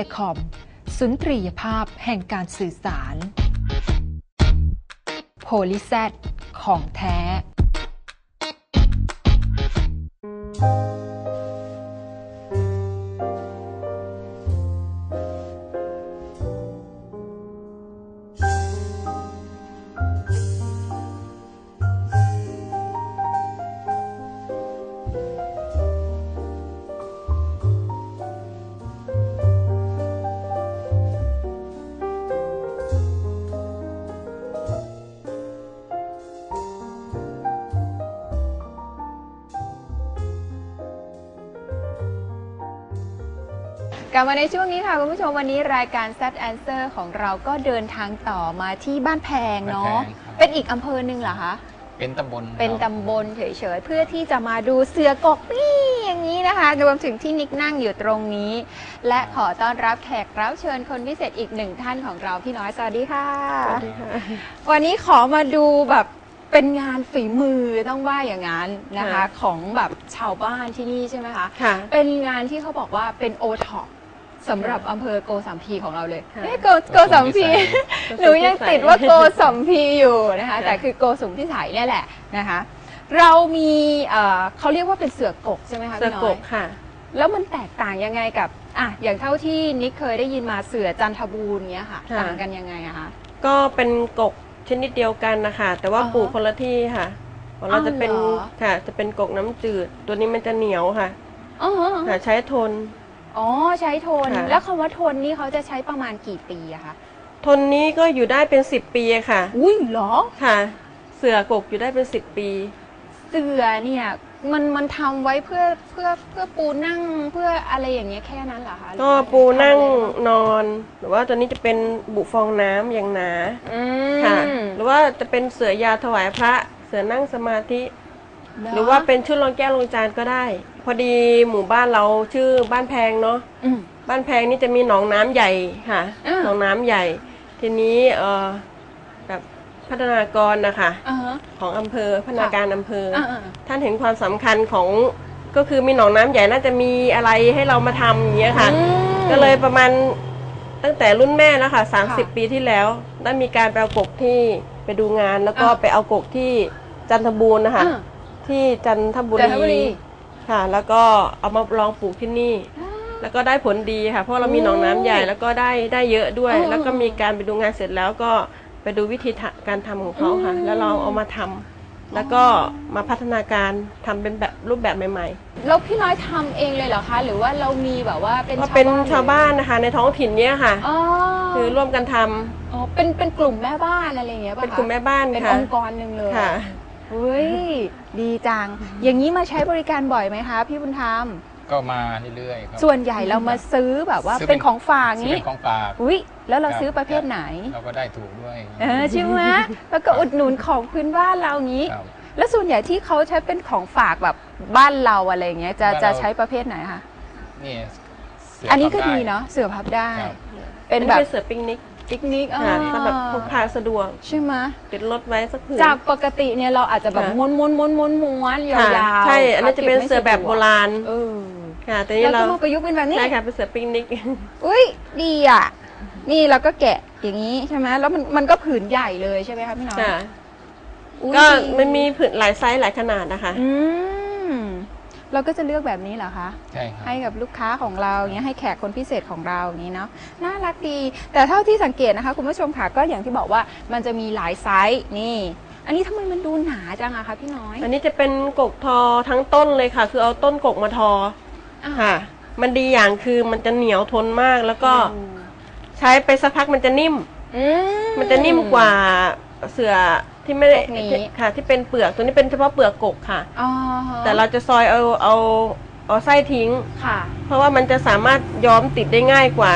ลคอม สุนทรียภาพแห่งการสื่อสาร โพลิแซดของแท้ กลับมาในช่วงนี้ค่ะคุณผู้ชมวันนี้รายการ Set Answer ของเราก็เดินทางต่อมาที่บ้านแพงเนาะบ้านแพงครับ เป็นอีกอำเภอหนึ่งเหรอคะเป็นตำบลเป็นครับ ตำบลเฉยๆเพื่อที่จะมาดูเสือกกนี่อย่างนี้นะคะรวมถึงที่นิกนั่งอยู่ตรงนี้ และขอต้อนรับแขกรับเชิญคนพิเศษอีกหนึ่งท่านของเราพี่น้อยสวัสดีค่ะ สวัสดีค่ะวันนี้ขอมาดูแบบเป็นงานฝีมือต้องว่าอย่างนั้นนะคะ ค่ะ ของแบบชาวบ้านที่นี่ใช่ไหมคะ ค่ะ เป็นงานที่เขาบอกว่าเป็นโอท็อป สำหรับอำเภอโกสัมพีของเราเลยค่ะเอ๊ะโกโกสัมพี หนูยังติดว่าโกสัมพีอยู่นะคะค่ะแต่คือโกสุมพิสัยเนี่ยแหละนะคะ เรามีเอ่อเขาเรียกว่าเป็นเสือกกใช่ไหมคะเสือพี่น้กอยกค่ะ แล้วมันแตกต่างยังไงกับอะอย่างเท่าที่นิกเคยได้ยินมาเสือจันทบูรณ์เนี้ยค่ะ ค่ะ ต่างกันยังไงอะคะ ก็เป็นกกชนิดเดียวกันนะคะแต่ว่าอ๋อปลูกคนละที่ค่ะของเราอ้าวจะเป็นเหรอ ค่ะ จะเป็นกกน้ำจืด ตัวนี้มันจะเหนียวค่ะอ๋อค่ะ ใช้ทน อ๋อใช้ทน ค่ะ แล้วคำว่าทนนี่เขาจะใช้ประมาณกี่ปีอะคะทนนี้ก็อยู่ได้เป็นสิบปีค่ะ อุ้ยเหรอ ค่ะ เสือกกอยู่ได้เป็นสิบปี เสือเนี่ยมันมันทำไว้เพื่อเพื่อเพื่อปูนั่งเพื่ออะไรอย่างเงี้ยแค่นั้นเหรอคะก็ปูนั่งทำอะไรบ้างนอน หรือว่าตัวนี้จะเป็นบุฟองน้ำอย่างหนาอืมค่ะ หรือว่าจะเป็นเสือยาถวายพระ เสือนั่งสมาธิเนะหรือว่าเป็นชุดรองแก้วรองจานก็ได้ พอดีหมู่บ้านเราชื่อบ้านแพงเนาะอืม บ้านแพงนี่จะมีหนองน้ำใหญ่ค่ะอ่า หนองน้ำใหญ่ ทีนี้เอ่อแบบพัฒนากรนะคะ อ่าฮะ ของอำเภอพัฒนาการอำเภอออ่าท่านเห็นความสำคัญของก็คือมีหนองน้ำใหญ่น่าจะมีอะไรให้เรามาทำอย่างเงี้ยค่ะ อืม ก็เลยประมาณตั้งแต่รุ่นแม่แล้วค่ะค่ะ30 ปีที่แล้ว ได้มีการไปเอากกที่ไปดูงาน แล้วก็อ่า ไปเอากกที่จันทบูรณ์นะคะ อ่าที่จันทบุจันทบุรี ค่ะ แล้วก็เอามาลองปลูกที่นี่ แล้วก็ได้ผลดีค่ะ เพราะเรามีหนองน้ำใหญ่แล้วก็ได้ได้เยอะด้วยอืมแล้วก็มีการไปดูงานเสร็จแล้วก็ไปดูวิธีทะการทำของเขาค่ะอืมแล้วเราเอามาทำแล้วก็มาพัฒนาการทำเป็นแบบรูปแบบใหม่แล้วพี่น้อยทำเองเลยเหรอคะ หรือว่าเรามีแบบว่าเป็นๆก็เป็นชาวบ้านหรือนะคะ ในท้องถิ่นเนี้ยค่ะ อ๋อคือร่วมกันทำอ๋อเป็นเป็นกลุ่มแม่บ้านอะไรอย่างเงี้ยป่ะเป็นคะกลุ่มแม่บ้านเป็นค่ะองค์กรหนึ่งเลย ค่ะ เฮ้ย ดีจัง อย่างนี้มาใช้บริการบ่อยไหมคะ พี่บุญธรรม ก็มาเรื่อยๆครับ ส่วนใหญ่เรามาซื้อแบบว่าซื้อเป็เป็นน ของฝากซื้อนี้เป็นของฝากอุ้ยแล้วเราคบซื้อประเภทไหน เราก็ได้ถูกด้วยเออใช่ไหมแล้วก็อุดหนุนของพื้นบ้านเรางี้ ครับแล้วส่วนใหญ่ที่เขาใช้เป็นของฝากแบบบ้านเราอะไรอย่างเงี้ยจะบ้านเราจะใช้ประเภทไหนคะ นี่เสือันนี้ก็ทำไดีเนาะเสือพับได้ ครับ เป็นแบบอัเสือปิกนิก ปิกนิกค่ะอ่าสำหรับพกพาสะดวกใช่ไหมติดรถไว้สักผืนจากปกติเนี่ยเราอาจจะแบบค่ะม้วนม้วนม้วนม้วนม้วนยาค่ะวๆใช่ อันนี้จะเป็นเสือแบบโบราณเออค่ะแต่นี่แล้วเราก็มาประยุกต์เป็นแบบนี้ใช่ค่ะเป็นเสือปิกนิกอุ้ยดีอะนี่เราก็แกะอย่างนี้ใช่ไหมแล้วมันมันก็ผืนใหญ่เลยใช่ไหมคะพี่น้อยค่ะอุ๊ยก็ดีมันมีผืนหลายไซส์หลายขนาดนะคะอืม เราก็จะเลือกแบบนี้เหรอคะใช่ครับให้กับลูกค้าของเราอย่างเงี้ยให้แขกคนพิเศษของเราอย่างนี้เนาะน่ารักดี แต่เท่าที่สังเกตนะคะคุณผู้ชมค่ะก็อย่างที่บอกว่ามันจะมีหลายไซส์นี่ อันนี้ทำไมมันดูหนาจังอะคะพี่น้อยอันนี้จะเป็นกกทอทั้งต้นเลยค่ะ คือเอาต้นกกมาทออะค่ะ มันดีอย่างคือมันจะเหนียวทนมากแล้วก็ใช้ไปสักพักมันจะนิ่ม อืมันจะนิ่มกว่าเสือ ที่ไม่ได้พวกนี้ ที่ค่ะ ที่เป็นเปลือกตัวนี้เป็นเฉพาะเปลือกกกค่ะ อ๋อแต่เราจะซอยเอาเอาเอาไส้ทิ้ง ค่ะ เพราะว่ามันจะสามารถย้อมติดได้ง่ายกว่า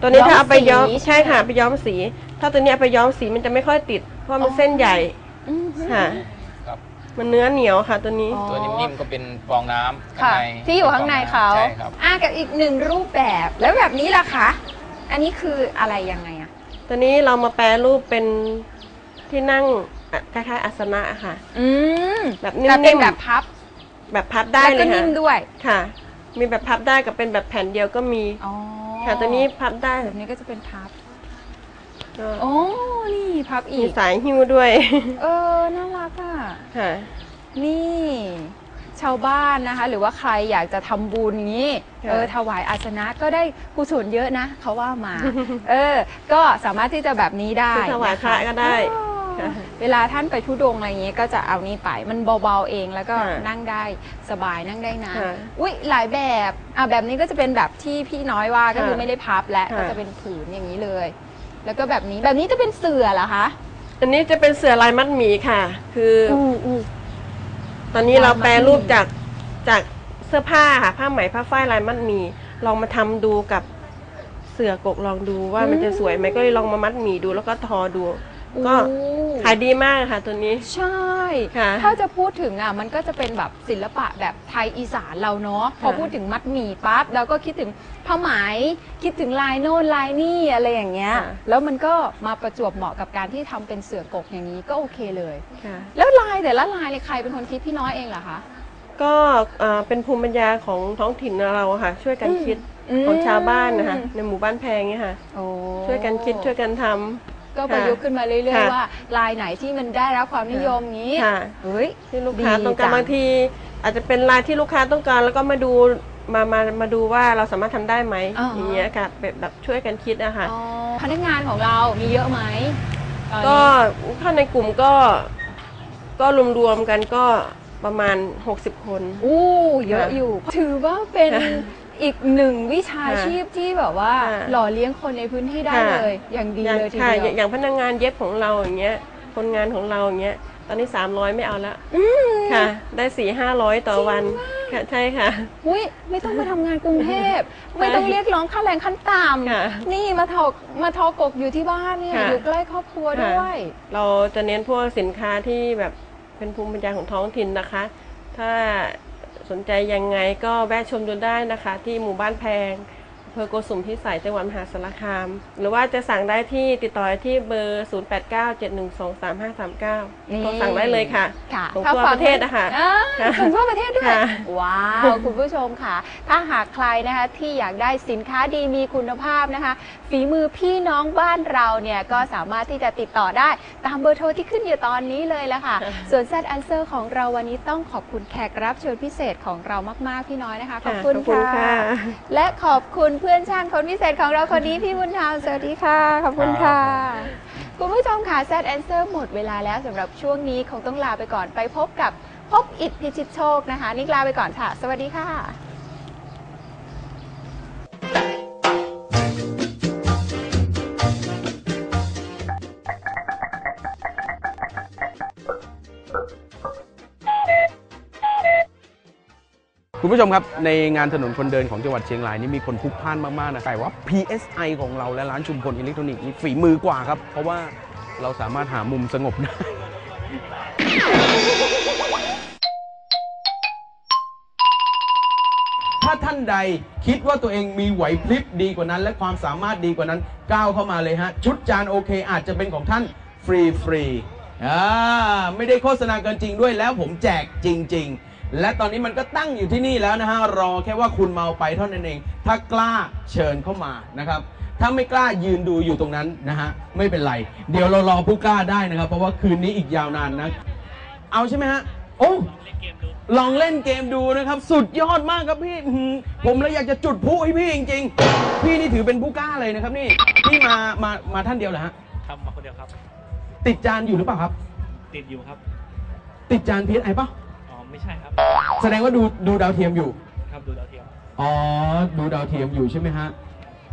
ตัวนี้ย้อมถ้าเอาไปย้อมสีใช่ใช่ไหมค่ะ ไปย้อมสี ถ้าตัวนี้เอาไปย้อมสีมันจะไม่ค่อยติด เพราะมันเส้นใหญ่อืมค่ะ ครับ มันเนื้อเหนียวค่ะ ตัวนี้อ๋อตัวนิ่มๆก็เป็นฟองน้ำข้างค่ะ ในที่อยู่ข้างในเขาใช่ครับ อะกับอีกหนึ่งรูปแบบแล้วแบบนี้ล่ะคะ อันนี้คืออะไรยังไงอะตัวนี้เรามาแปรรูปเป็น ที่นั่งอะคล้ายๆอาสนะค่ะ อืมแบบนิ่แต่เป็นมๆแบบพับแบบพับได้แล้วเลก็ยค่ะนิ่มด้วยค่ะ มีแบบพับได้กับเป็นแบบแผ่นเดียวก็มีอ๋อค่ะตัวนี้พับได้แบบนี้ก็จะเป็นพับก็โอ้นี่พับมีอีก สายหิ้วด้วย เออน่ารักอะ ค่ะ นี่ชาวบ้านนะคะ หรือว่าใครอยากจะทำบุญงี้ค่ะ เออถวายอาสนะก็ได้กุศลเยอะนะ เขาว่ามา เออ ก็สามารถที่จะแบบนี้ได้คือถวายพระก็ได้ อ๋อค่ะ เวลาท่านไปทุดงค์อะไรอย่างงี้ก็จะเอานี่ไปมันเบาๆเองแล้วก็ค่ะนั่งได้สบายนั่งได้นานค่ะอุ้ยหลายแบบอะแบบนี้ก็จะเป็นแบบที่พี่น้อยว่าก็คือค่ะไม่ได้พับและค่ะ ก็จะเป็นผืนอย่างนี้เลย แล้วก็แบบนี้แบบนี้จะเป็นเสื่อเหรอคะอันนี้จะเป็นเสือลายมัดหมีค่ะ คืออู้อู้ตอนนี้เราลายมัดหมี่แปลรูปจากจากเสื้อผ้าค่ะผ้าไหมผ้าฝ้ายลายมัดหมีลองมาทำดูกับเสือกกลองดูว่ามันจะสวยไหมก็เลยลองมามัดหมีดูแล้วก็ทอดู ก็อู้ขายดีมากค่ะตัวนี้ ใช่ ค่ะถ้าจะพูดถึงอะมันก็จะเป็นแบบศิลปะแบบไทยอีสานเราเนาะพอค่ะพูดถึงมัดหมี่ปั๊บเราก็คิดถึงผ้าไหมคิดถึงลายโน่นลายนี่อะไรอย่างเงี้ย ค่ะ แล้วมันก็มาประจวบเหมาะกับการที่ทำเป็นเสือกกอย่างนี้ก็โอเคเลย ค่ะ แล้วลายแต่ละลายเนี่ยใครเป็นคนคิดพี่น้อยเองเหรอคะก็เอ่อเป็นภูมิปัญญาของท้องถิ่นเราค่ะ ช่วยกันคิดอืมของชาวบ้านนะคะในหมู่บ้านแพงเนี่ยค่ะ โอ้ช่วยกันคิดช่วยกันทำ ก็ประยุกต์ขึ้นมาเรื่อยค่ะๆว่าลายไหนที่มันได้รับความนิยมงี้ค่ะ เฮ้ย ที่ลูกค้าดีต้องการจังบางที อาจจะเป็นลายที่ลูกค้าต้องการ แล้วก็มาดูมามามาดูว่าเราสามารถทำได้ไหมอ่าอย่างเงี้ยค่ะแบบแบบช่วยกันคิดอะค่ะอ๋อพนักงานของเรามีเยอะไหมตอนก็นี้ถ้าในกลุ่มก็ ก็รวมๆกันก็ประมาณ 60 คน อู้เยอะค่ะอยู่ ถือว่าเป็นค่ะ อีกหนึ่งวิชาค่ะชีพที่แบบว่า ค่ะหล่อเลี้ยงคนในพื้นที่ได้ค่ะ เลย อย่างดีอย่างเลยทีค่ะเดีอยวย่างพนักงานเย็บของเราอย่างเงี้ยคนงานของเราอย่างเงี้ยตอนนี้ 300 ไม่เอาละค่ะ ได้สี่ห้าร้อยต่อวันค่ะใช่ค่ะ อุ้ยไม่ต้องมาทำงานกรุงเทพ ไม่ต้องเรียกร้องค่าแรงขั้นต่ค่ะำนี่มาทอมาทอกกอยู่ที่บ้านเนี่ยค่ะ อยู่ใกล้ครอบครัวด้วย เราจะเน้นพวกสินค้าที่แบบเป็นภูมิปัญญาของท้องถิ่นนะคะ ถ้า สนใจยังไงก็แวะชมดูได้นะคะ ที่หมู่บ้านแพงำเภอโกสุมพิสัยจังหวัดมหาสารคาม หรือว่าจะสั่งได้ที่ติดต่อที่เบอร์ 0897123539นี่โทรสั่งได้เลยค่ะค่ะของถ้าทั่วฟังประเทศนะคะอ่าค่ะส่งทั่วประเทศด้วยค่ะว้าว คุณผู้ชมค่ะ ถ้าหากใครนะคะที่อยากได้สินค้าดีมีคุณภาพนะคะ ฝีมือพี่น้องบ้านเราเนี่ยก็สามารถที่จะติดต่อได้ตามเบอร์โทรที่ขึ้นอยู่ตอนนี้เลยละค่ะ ส่วน Z Answer ของเราวันนี้ต้องขอบคุณแขกรับเชิญพิเศษของเรามาก ๆ พี่น้อยนะคะ ขอบคุณขอบคุณค่ะค่ะ และขอบคุณเพื่อนช่างคนพิเศษของเราคนนี้พี่บุญธรรมสวัสดีค่ะ ขอบคุณค่ะ คุณผู้ชมค่ะ Z Answer หมดเวลาแล้วสำหรับช่วงนี้คงต้องลาไปก่อนไปพบกับพบอิทพิชิตโชคนะคะนิกลาไปก่อนค่ะ สวัสดีค่ะ คุณผู้ชมครับ ในงานถนนคนเดินของจังหวัดเชียงรายนี่มีคนพลุกพล่านมาก ๆ นะแต่ว่า PSI ของเราและร้านชุมพลอิเล็กทรอนิกส์นี่ฝีมือกว่าครับ เพราะว่าเราสามารถหามุมสงบได้ถ้าท่านใดคิดว่าตัวเองมีไหวพริบดีกว่านั้น และความสามารถดีกว่านั้นก้าวเข้ามาเลยฮะ ชุดจานโอเค อาจจะเป็นของท่านฟรีฟรีอ่าไม่ได้โฆษณาเกินจริงด้วยแล้วผมแจกจริง ๆ และตอนนี้มันก็ตั้งอยู่ที่นี่แล้วนะฮะ รอแค่ว่าคุณเมาไปเท่านั้นเอง ถ้ากล้าเชิญเข้ามานะครับ ถ้าไม่กล้ายืนดูอยู่ตรงนั้นนะฮะ ไม่เป็นไร เดี๋ยวเรารอผู้กล้าได้นะครับ เพราะว่าคืนนี้อีกยาวนานนะ เอาใช่ไหมฮะ โอ้ลองเล่นเกมดูนะครับ สุดยอดมากครับพี่อื้อหือผมเลยอยากจะจุดพลุให้พี่จริง ๆ พี่นี่ถือเป็นผู้กล้าเลยนะครับนี่ พี่มา มา มาท่านเดียวเหรอฮะทำมาคนเดียวครับ ติดจานอยู่หรือเปล่าครับ ติดอยู่ครับ ติดจานพีเอสไอป่ะอ๋อ ไม่ใช่ครับ แสดงว่าดูดูดาวเทียมอยู่ ครับดูดาวเทียม อ๋อ ดูดาวเทียมอยู่ใช่ไหมฮะ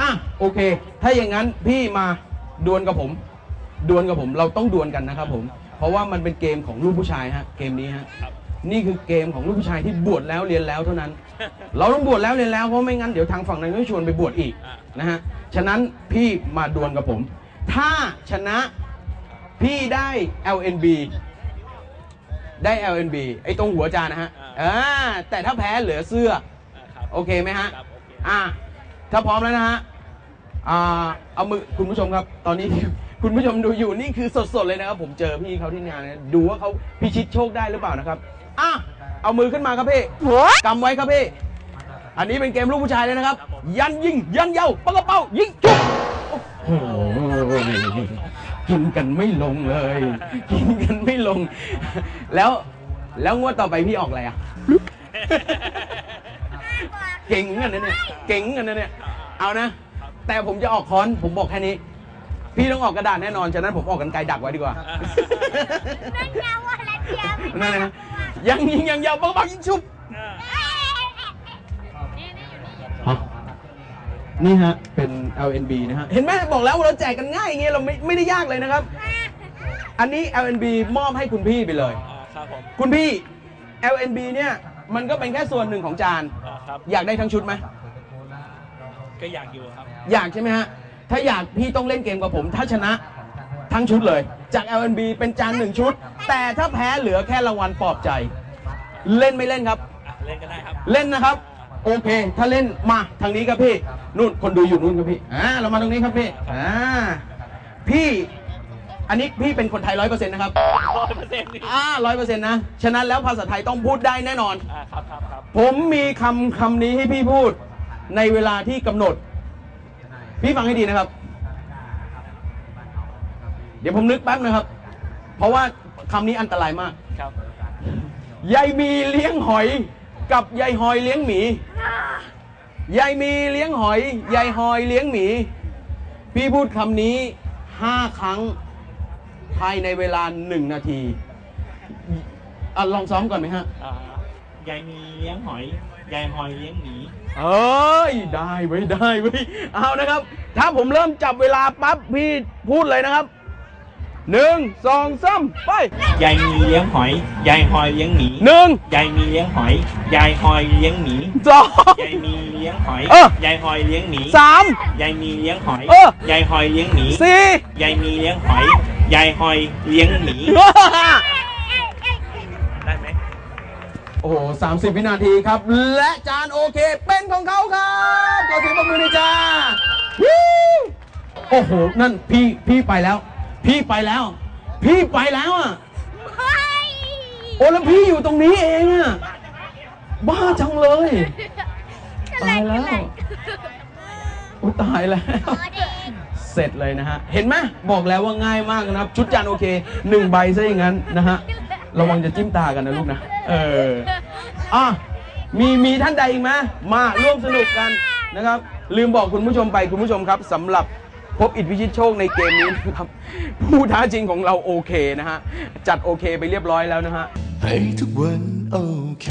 อะ โอเค ถ้าอย่างนั้นพี่มาดวลกับผม ดวลกับผม เราต้องดวลกันนะครับผม เพราะว่ามันเป็นเกมของลูกผู้ชายฮะ เกมนี้ฮะ ครับ นี่คือเกมของลูกผู้ชายที่บวชแล้วเรียนแล้วเท่านั้น เราต้องบวชแล้วเรียนแล้วเพราะไม่งั้นเดี๋ยวทางฝั่งนั้นก็ชวนไปบวชอีกอ่านะฮะ ฉะนั้นพี่มาดวลกับผม ถ้าชนะพี่ได้ LNB ได้ LNB ไอ้ตรงหัวจานนะฮะอ่าแต่ถ้าแพ้เหลือเสื้ออ่าครับโอเคไหมฮะครับโอเคอะถ้าพร้อมแล้วนะฮะอ่าเอามือคุณผู้ชมครับ ตอนนี้คุณผู้ชมดูอยู่นี่คือสดๆเลยนะครับ ผมเจอพี่เขาที่งานนะดูว่าเขาพิชิตโชคได้หรือเปล่านะครับอะเอามือขึ้นมาครับพี่กำไว้ครับพี่อันนี้เป็นเกมลูกผู้ชายเลยนะครับ ยันยิง ยันเยาปะกระเป้ายิงจุ๊บโอ้โห กินกันไม่ลงเลย กินกันไม่ลง แล้วแล้วงวดต่อไปพี่ออกอะไรอะเก่งกันนะเนี่ยเก่งกันนะเนี่ยเอานะ แต่ผมจะออกค้อนผมบอกแค่นี้ พี่ต้องออกกระดาษแน่นอนฉะนั้นผมออกกันไกลดักไว้ดีกว่านั่นไงว่าแล้วเทียมนั่นนะยังยิงยังยาวปังปังยิงชุบ นี่ฮะ เป็น LNB นะฮะ เห็นไหมบอกแล้วว่าเราแจกกันง่ายอย่างเงี้ยเราไม่ไม่ได้ยากเลยนะครับ อันนี้ LNB มอบให้คุณพี่ไปเลยอ่าครับผม คุณพี่ LNB เนี่ยมันก็เป็นแค่ส่วนหนึ่งของจานอ่าครับ อยากได้ทั้งชุดไหม ก็อยากอยู่ครับ อยากใช่ไหมฮะ ถ้าอยากพี่ต้องเล่นเกมกับผม ถ้าชนะทั้งชุดเลย จาก LNB เป็นจานหนึ่งชุด แต่ถ้าแพ้เหลือแค่รางวัลปลอบใจ เล่นไม่เล่นครับ อะ เล่นก็ได้ครับ เล่นนะครับ โอเค ถ้าเล่นมาทางนี้ครับพี่นู่นคนดูอยู่นู่นครับพี่อ่าเรามาตรงนี้ครับพี่อ่าพี่อันนี้พี่เป็นคนไทยร้อยเปอร์เซ็นต์นะครับร้อยเปอร์เซ็นต์นี่อ่าร้อยเปอร์เซ็นต์นะ ฉะนั้นแล้วภาษาไทยต้องพูดได้แน่นอนอ่าครับครับครับผมมีคำคำนี้ให้พี่พูด ในเวลาที่กำหนด พี่ฟังให้ดีนะครับ เดี๋ยวผมนึกแป๊บนะครับ เพราะว่าคำนี้อันตรายมาก ครับยายมีเลี้ยงหอย กับยายหอยเลี้ยงหมี ยายมีเลี้ยงหอย ยายหอยเลี้ยงหมี พี่พูดคำนี้ห้าครั้ง ภายในเวลาหนึ่งนาทีอะลองซ้อมก่อนไหมฮะ อ่ายายมีเลี้ยงหอย ยายหอยเลี้ยงหมี เอ้ย ได้เว้ยได้เว้ยเอานะครับ ถ้าผมเริ่มจับเวลาปั๊บพี่พูดเลยนะครับ หนึ่งสองสามไปยายมีเลี้ยงหอย ยายหอยเลี้ยงหมีหนึ่งยายมีเลี้ยงหอย ยายหอยเลี้ยงหมีสอง ยายมีเลี้ยงหอยเออ ยายหอยเลี้ยงหมีสาม ยายมีเลี้ยงหอยเออ ยายหอยเลี้ยงหมีสี่ ยายมีเลี้ยงหอย ยายหอยเลี้ยงหมีได้ไหม โอ้โหสามสิบวินาทีครับ และจานโอเคเป็นของเขาครับขอเสียงปรบมือหน่อยจ้าวู้โอ้โห นั่นพี่พี่ไปแล้ว พี่ไปแล้ว พี่ไปแล้วอะโอ้แล้วพี่อยู่ตรงนี้เองอะบ้าจังเลยตายแล้วโอ้ตายแล้ว เสร็จเลยนะฮะ เห็นไหมบอกแล้วว่าง่ายมากนะครับ ชุดจานโอเคหนึ่งใบซะอย่างนั้นนะฮะระวังจะจิ้มตากันนะลูกนะ เอออะมีมีท่านใดอีกไหมมาร่วมสนุกกันนะครับ ลืมบอกคุณผู้ชมไปคุณผู้ชมครับสำหรับ พบอิทธิพิชิตโชคในเกมนี้นะครับ ผู้ท้าจริงของเราโอเคนะฮะ จัดโอเคไปเรียบร้อยแล้วนะฮะให้ทุกวันโอเค